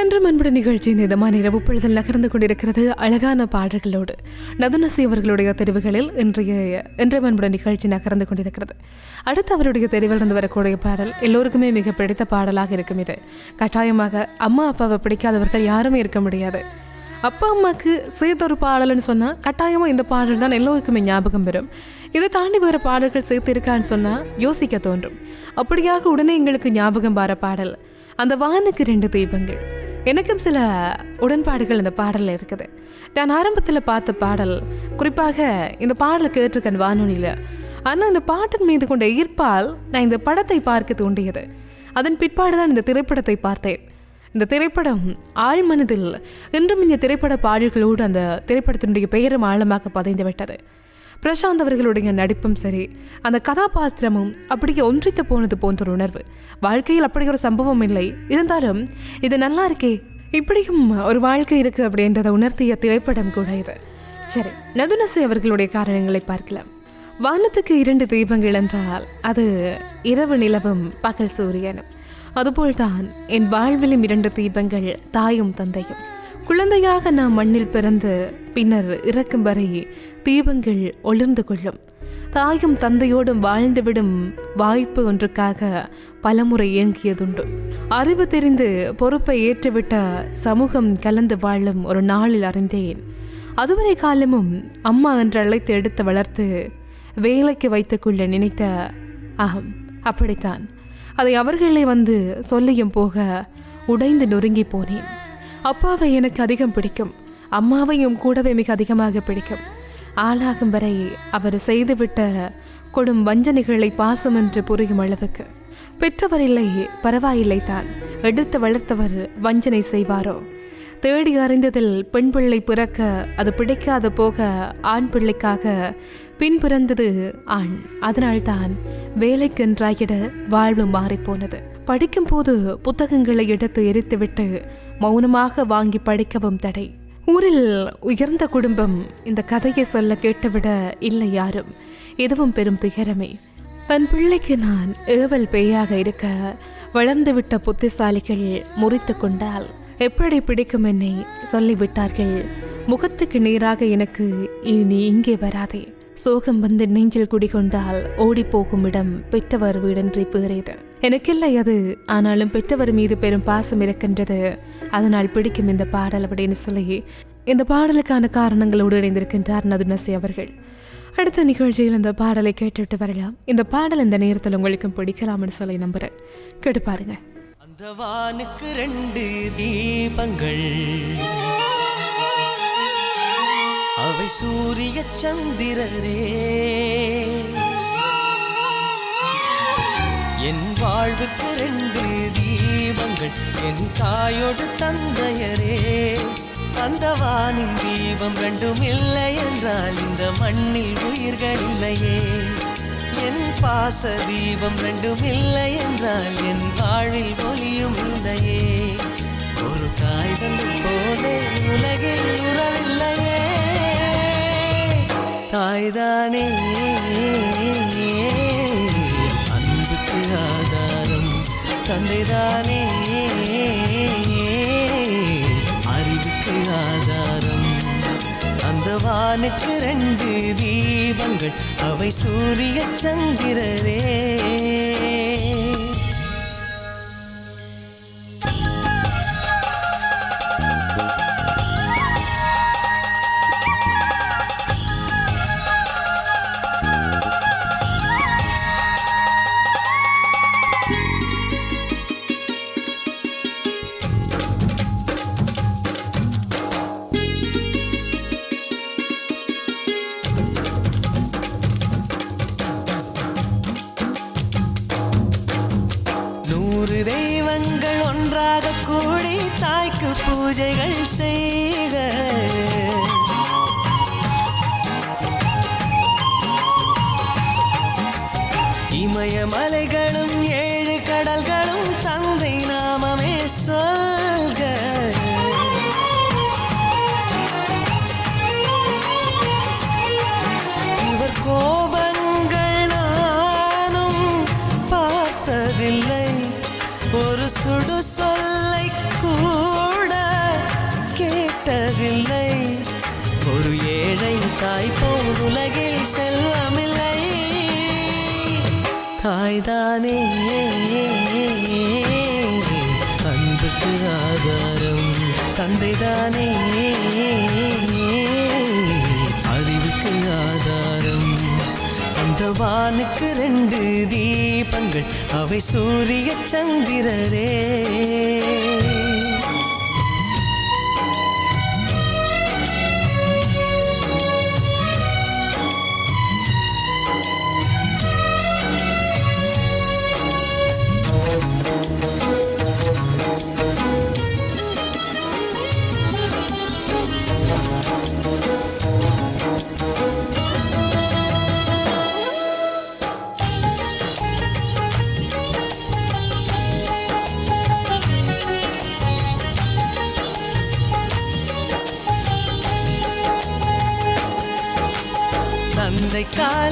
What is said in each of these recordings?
என்று மண்புட நிகழ்ச்சி இந்த இதமான இரவு பொழுதில் நகர்ந்து கொண்டிருக்கிறது அழகான பாடல்களோடு நதுநசி அவர்களுடைய தெரிவுகளில் இன்றைய இன்றைய மண்புட நிகழ்ச்சி நகர்ந்து கொண்டிருக்கிறது. அடுத்து அவருடைய தெரிவிலிருந்து வரக்கூடிய பாடல் எல்லோருக்குமே மிக பிடித்த பாடலாக இருக்கும் இது. கட்டாயமாக அம்மா அப்பாவை பிடிக்காதவர்கள் யாருமே இருக்க முடியாது. அப்பா அம்மாவுக்கு சேர்த்த ஒரு பாடல்னு சொன்னால் கட்டாயமாக இந்த பாடல் தான் எல்லோருக்குமே ஞாபகம் வரும். இதை தாண்டி வேறு பாடல்கள் சேர்த்து இருக்கான்னு சொன்னால் யோசிக்க தோன்றும். அப்படியாக உடனே எங்களுக்கு ஞாபகம் வர பாடல் அந்த வானுக்கு ரெண்டு தீபங்கள். எனக்கும் சில உடன்பாடுகள் இந்த பாடலில் இருக்குது. நான் ஆரம்பத்தில் பார்த்த பாடல் குறிப்பாக இந்த பாடலை கேட்டிருக்கேன் வானொலியில். ஆனால் இந்த பாட்டின் மீது கொண்ட ஈர்ப்பால் நான் இந்த படத்தை பார்க்க தூண்டியது. அதன் பிற்பாடு தான் இந்த திரைப்படத்தை பார்த்தேன். இந்த திரைப்படம் ஆழ்மனதில் இன்றும் இந்த திரைப்பட பாடல்களோடு அந்த திரைப்படத்தினுடைய பெயரும் ஆழமாக பதிந்து விட்டது. பிரசாந்த் அவர்களுடைய நடிப்பும் சரி அந்த கதாபாத்திரமும் அப்படியே ஒன்றித்து போனது போன்ற ஒரு உணர்வு. வாழ்க்கையில் அப்படி ஒரு சம்பவம் இல்லை. இருந்தாலும் இது நல்லா இருக்கே இப்படியும் ஒரு வாழ்க்கை இருக்கு அப்படின்றத உணர்த்திய திரைப்படம் கூட இது. சரி நதுனசி அவர்களுடைய காரணங்களை பார்க்கலாம். வானத்துக்கு இரண்டு தீபங்கள் என்றால் அது இரவு நிலவும் பகல் சூரியனும். அதுபோல்தான் என் வாழ்விலும் இரண்டு தீபங்கள் தாயும் தந்தையும். குழந்தையாக நான் மண்ணில் பிறந்து பின்னர் இறக்கும் வரை தீபங்கள் ஒளிர்ந்து கொள்ளும். தாயும் தந்தையோடும் வாழ்ந்துவிடும் வாய்ப்பு ஒன்றுக்காக பலமுறை இயங்கியதுண்டு அறிவு தெரிந்து பொறுப்பை ஏற்றுவிட்ட சமூகம் கலந்து வாழும் ஒரு நாளில் அறிந்தேன். அதுவரை காலமும் அம்மா என்று அழைத்து எடுத்து வளர்த்து வேலைக்கு வைத்துக்கொள்ள நினைத்த அகம். அப்படித்தான். அதை அவர்களே வந்து சொல்லியும் போக உடைந்து நொறுங்கி போனேன். அப்பாவை எனக்கு அதிகம் பிடிக்கும். அம்மாவையும் கூடவே மிக அதிகமாக பிடிக்கும். ஆளாகும் வரை அவர் செய்துவிட்ட கொடும் வஞ்சனைகளை பாசம் என்று புரியும் அளவுக்கு. பெற்றவர் இல்லை பரவாயில்லை தான். எடுத்து வளர்த்தவர் வஞ்சனை செய்வாரோ? தேடி அறிந்ததில் பெண் பிள்ளை பிறக்க அது பிடிக்காத போக ஆண் பிள்ளைக்காக பின் பிறந்தது ஆண். அதனால்தான் வேலைக்கென்றாயிட வாழ்வு மாறிப்போனது படிக்கும் போது புத்தகங்களை எடுத்து எரித்துவிட்டு மௌனமாக வாங்கி படிக்கவும் தடை. ஊரில் உயர்ந்த குடும்பம் இந்த கதையை சொல்ல கேட்டுவிட இல்லை யாரும். இதுவும் பெரும் துயரமே. தன் பிள்ளைக்கு நான் ஏவல் பேயாக இருக்க வளர்ந்துவிட்ட புத்திசாலிகள் முறித்து கொண்டால் எப்படி பிடிக்கும் என்னை சொல்லிவிட்டார்கள். முகத்துக்கு நேராக எனக்கு இனி இங்கே வராதே. சோகம் வந்து நெஞ்சில் குடிகொண்டால் ஓடி போகும் இடம் பெற்றவர் வீடன்றி பேரேது எனக்கில்லை அது ஆனாலும் பெற்றவர் மீது பெரும் பாசம் இருக்கின்றது. அதனால் பிடிக்கும் இந்த பாடல் அப்படின்னு சொல்லி இந்த பாடலுக்கான காரணங்களோடு இணைந்திருக்கின்றார் நதுநசி அவர்கள். அடுத்த நிகழ்ச்சியில் இந்த பாடலை கேட்டுட்டு வரலாம். இந்த பாடல் இந்த நேரத்தில் உங்களுக்கும் பிடிக்கலாம்னு சொல்லி நம்புறேன். கேட்டு பாருங்க. அந்த வானுக்கு ரெண்டு தீபங்கள். அவை சூரிய சந்திரரே. என் வாழ்வுக்கு ரெண்டு தீபங்கள் என் தாயோடு தந்தையரே. அந்த வானின் தீபம் ரெண்டும் இல்லை என்றால் இந்த மண்ணில் உயிர்கள் இல்லையே. என் பாச தீபம் ரெண்டும் இல்லை என்றால் என் வாழ்வில் ஒளியும் இல்லையே. ஒரு தாய் தந்தை போலே உலகில் உறவில்லையே. தாய்தானே. அன்புக்கு ஆதா தந்தைதானே அறிவுக்கு ஆதாரம். அந்த வானுக்கு ரெண்டு தீபங்கள். அவை சூரிய சந்திரரே கூடி தாய்க்கு பூஜைகள் செய்த இமயமலைகளும் ஏழு கடல்களும் தந்தை நாமமே சொல்க தாய் போல் உலகில் செல்வமில்லை. தாய்தானே. அன்புக்கு ஆதாரம் தந்தைதானே. அறிவுக்கு ஆதாரம் அந்த வானுக்கு ரெண்டு தீபங்கள் அவை சூரிய சந்திரரே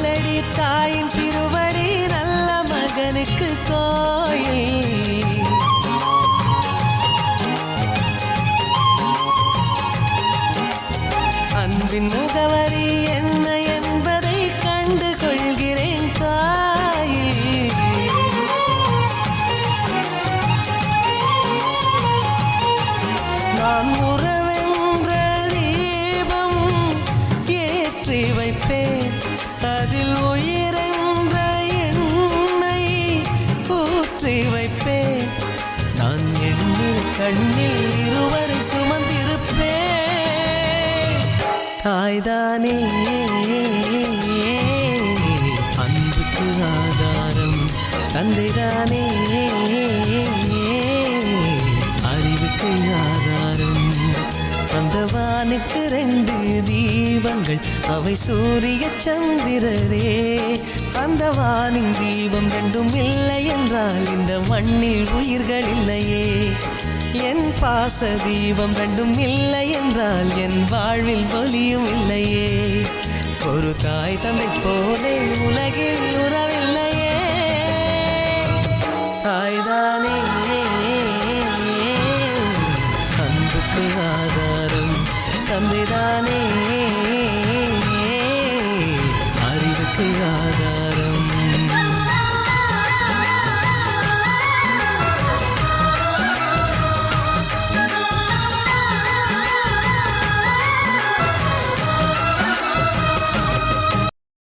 ಕಡಿತಾಯಿ உயிரென்ற எண்ணெய் ஊற்றி வைப்பேன். நான் எண்ணில் கண்ணில் இருவரை சுமந்திருப்பேன். தாய்தானே அன்புக்கு ஆதாரம் தந்தைதானே. பகவானுக்கு ரெண்டு தீபங்கள். அவை சூரிய சந்திரரே. அந்த வானின் தீபம் ரெண்டும் இல்லை என்றால் இந்த மண்ணில் உயிர்கள் இல்லையே. என் பாச தீபம் ரெண்டும் இல்லை என்றால் என் வாழ்வில் ஒலியும் இல்லையே. ஒரு தாய் தந்தை போலே தந்தைதானே அறிவுக்கு ஆதாரம்.